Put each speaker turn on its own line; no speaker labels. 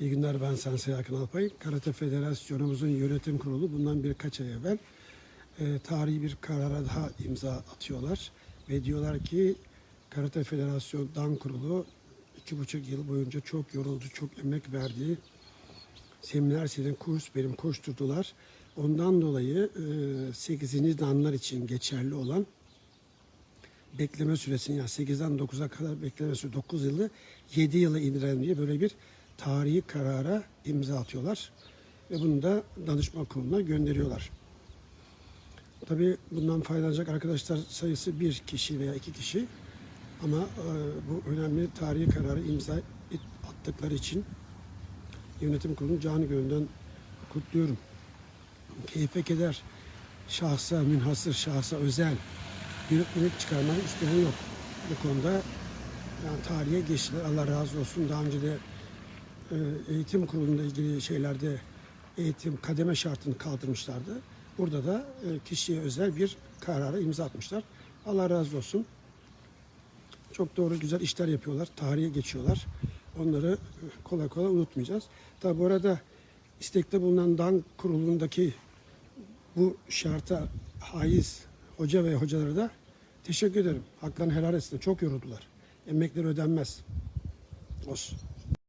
İyi günler ben Sensei Akın Alpay. Karate Federasyonumuzun yönetim kurulu bundan birkaç ay evvel e, tarihi bir karara daha imza atıyorlar. Ve diyorlar ki Karate Federasyon Dan Kurulu iki buçuk yıl boyunca çok yoruldu, çok emek verdi. Seminer senin kurs benim koşturdular. Ondan dolayı e, 8. danlar için geçerli olan bekleme süresini yani 8'den 9'a kadar bekleme süresi 9 yılı 7 yıla indirelim diye böyle bir tarihi karara imza atıyorlar. Ve bunu da danışma kuruluna gönderiyorlar. Tabii bundan faydalanacak arkadaşlar sayısı bir kişi veya iki kişi. Ama e, bu önemli tarihi kararı imza attıkları için yönetim kurulunu canı gönülden kutluyorum. Keyfe keder, şahsa münhasır, şahsa özel bir ürün çıkarmanın üstüne yok. Bu konuda yani tarihe geçtiler. Allah razı olsun. Daha önce de eğitim kurulunda ilgili şeylerde eğitim kademe şartını kaldırmışlardı. Burada da e, kişiye özel bir karara imza atmışlar. Allah razı olsun. Çok doğru güzel işler yapıyorlar. Tarihe geçiyorlar. Onları e, kolay kolay unutmayacağız. Tabi bu arada istekte bulunan Dan kurulundaki bu şarta haiz hoca ve hocalara da teşekkür ederim. Haklarını helal etsin. Çok yoruldular. Emekleri ödenmez. Olsun.